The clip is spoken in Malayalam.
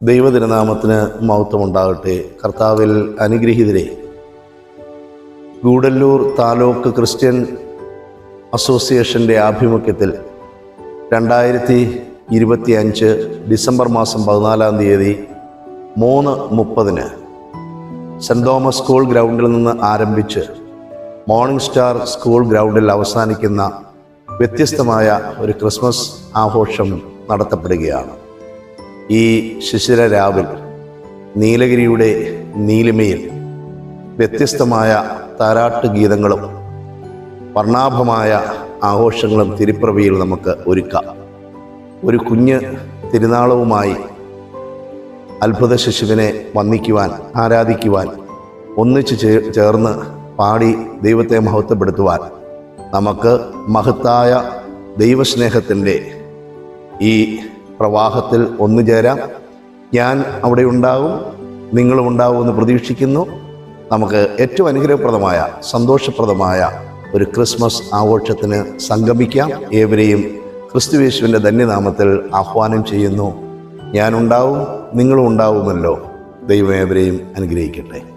ദൈവതിരുനാമത്തിന് മഹത്വമുണ്ടാകട്ടെ. കർത്താവിൽ അനുഗ്രഹീതരെ ഗൂഡല്ലൂർ താലൂക്ക് ക്രിസ്ത്യൻ അസോസിയേഷന്റെ ആഭിമുഖ്യത്തിൽ രണ്ടായിരത്തി ഇരുപത്തി അഞ്ച് ഡിസംബർ മാസം പതിനാലാം തീയതി മൂന്ന് മുപ്പതിന് സെന്റ് തോമസ് സ്കൂൾ ഗ്രൗണ്ടിൽ നിന്ന് ആരംഭിച്ച് മോർണിംഗ് സ്റ്റാർ സ്കൂൾ ഗ്രൗണ്ടിൽ അവസാനിക്കുന്ന വ്യത്യസ്തമായ ഒരു ക്രിസ്മസ് ആഘോഷം നടത്തപ്പെടുകയാണ്. ഈ ശിശിര രാവിൽ നീലഗിരിയുടെ നീലിമയിൽ വ്യത്യസ്തമായ താരാട്ട് ഗീതങ്ങളും വർണാഭമായ ആഘോഷങ്ങളും തിരുപ്രവിയിൽ നമുക്ക് ഒരുക്കാം. ഒരു കുഞ്ഞ് തിരുനാളവുമായി അത്ഭുത ശിശുവിനെ വന്ദിക്കുവാൻ ആരാധിക്കുവാൻ ഒന്നിച്ചു ചേർന്ന് പാടി ദൈവത്തെ മഹത്വപ്പെടുത്തുവാൻ നമുക്ക് മഹത്തായ ദൈവസ്നേഹത്തിന്റെ ഈ പ്രവാഹത്തിൽ ഒന്നു ചേരാം. ഞാൻ അവിടെ ഉണ്ടാവും നിങ്ങളും ഉണ്ടാവുമെന്ന് പ്രതീക്ഷിക്കുന്നു. നമുക്ക് ഏറ്റവും അനുഗ്രഹപ്രദമായ സന്തോഷപ്രദമായ ഒരു ക്രിസ്മസ് ആഘോഷത്തിന് സംഗമിക്കാം. ഏവരെയും ക്രിസ്തുവേശുവിന്റെ ധന്യനാമത്തിൽ ആഹ്വാനം ചെയ്യുന്നു. ഞാനുണ്ടാവും നിങ്ങളും ഉണ്ടാവുമല്ലോ. ദൈവം ഏവരെയും അനുഗ്രഹിക്കട്ടെ.